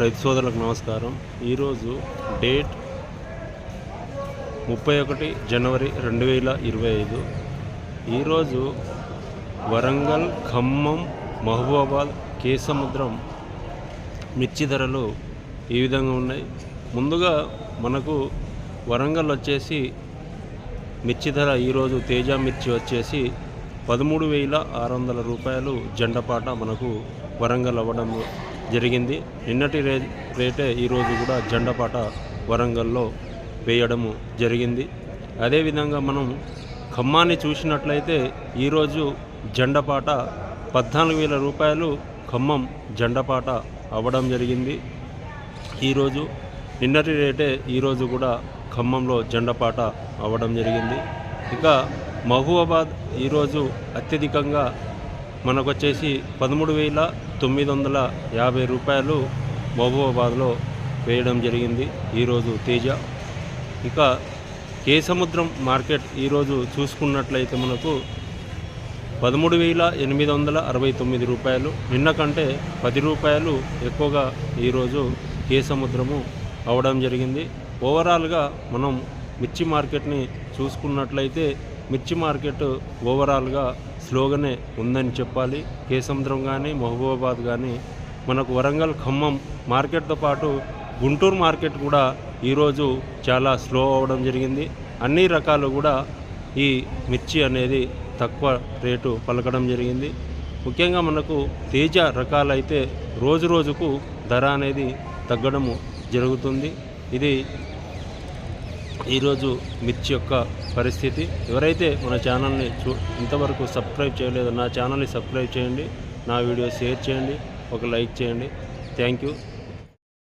రైతు సోదరులకు నమస్కారం. ఈరోజు డేట్ ముప్పై ఒకటి జనవరి రెండు వేల ఇరవై ఐదు. ఈరోజు వరంగల్ ఖమ్మం మహబూబాబాద్ కేసముద్రం మిర్చి ధరలు ఈ విధంగా ఉన్నాయి. ముందుగా మనకు వరంగల్ వచ్చేసి మిర్చి ధర ఈరోజు తేజ మిర్చి వచ్చేసి పదమూడు వేల ఆరు వందల రూపాయలు జెండపాట మనకు వరంగల్ అవ్వడం జరిగింది. నిన్నటి రే రేటే ఈరోజు కూడా జెండపాట వరంగల్లో వేయడము జరిగింది. అదేవిధంగా మనం ఖమ్మాన్ని చూసినట్లయితే ఈరోజు జెండపాట పద్నాలుగు వేల రూపాయలు ఖమ్మం జెండపాట అవ్వడం జరిగింది. ఈరోజు నిన్నటి రేటే ఈరోజు కూడా ఖమ్మంలో జెండపాట అవ్వడం జరిగింది. ఇక మహబూబాబాద్ ఈరోజు అత్యధికంగా మనకు వచ్చేసి పదమూడు వేల తొమ్మిది వందల యాభై రూపాయలు మహబూబాబాద్లో వేయడం జరిగింది ఈరోజు తేజ. ఇక కేసముద్రం మార్కెట్ ఈరోజు చూసుకున్నట్లయితే మనకు పదమూడు వేల ఎనిమిది వందల అరవై తొమ్మిది రూపాయలు. నిన్న కంటే పది రూపాయలు ఎక్కువగా ఈరోజు కేసముద్రము అవడం జరిగింది. ఓవరాల్గా మనం మిర్చి మార్కెట్ని చూసుకున్నట్లయితే మిర్చి మార్కెట్ ఓవరాల్గా స్లోగానే ఉందని చెప్పాలి. కేసముద్రం కానీ మహబూబాబాద్ కానీ మనకు వరంగల్ ఖమ్మం మార్కెట్తో పాటు గుంటూరు మార్కెట్ కూడా ఈరోజు చాలా స్లో అవ్వడం జరిగింది. అన్ని రకాలు కూడా ఈ మిర్చి అనేది తక్కువ రేటు పలకడం జరిగింది. ముఖ్యంగా మనకు తేజ రకాలైతే రోజు రోజుకు ధర అనేది తగ్గడము జరుగుతుంది. ఇది ఈరోజు మిర్చి యొక్క పరిస్థితి. ఎవరైతే మన ఛానల్ని చూ ఇంతవరకు సబ్స్క్రైబ్ చేయలేదో నా ఛానల్ని సబ్స్క్రైబ్ చేయండి నా వీడియో షేర్ చేయండి ఒక లైక్ చేయండి. Thank you.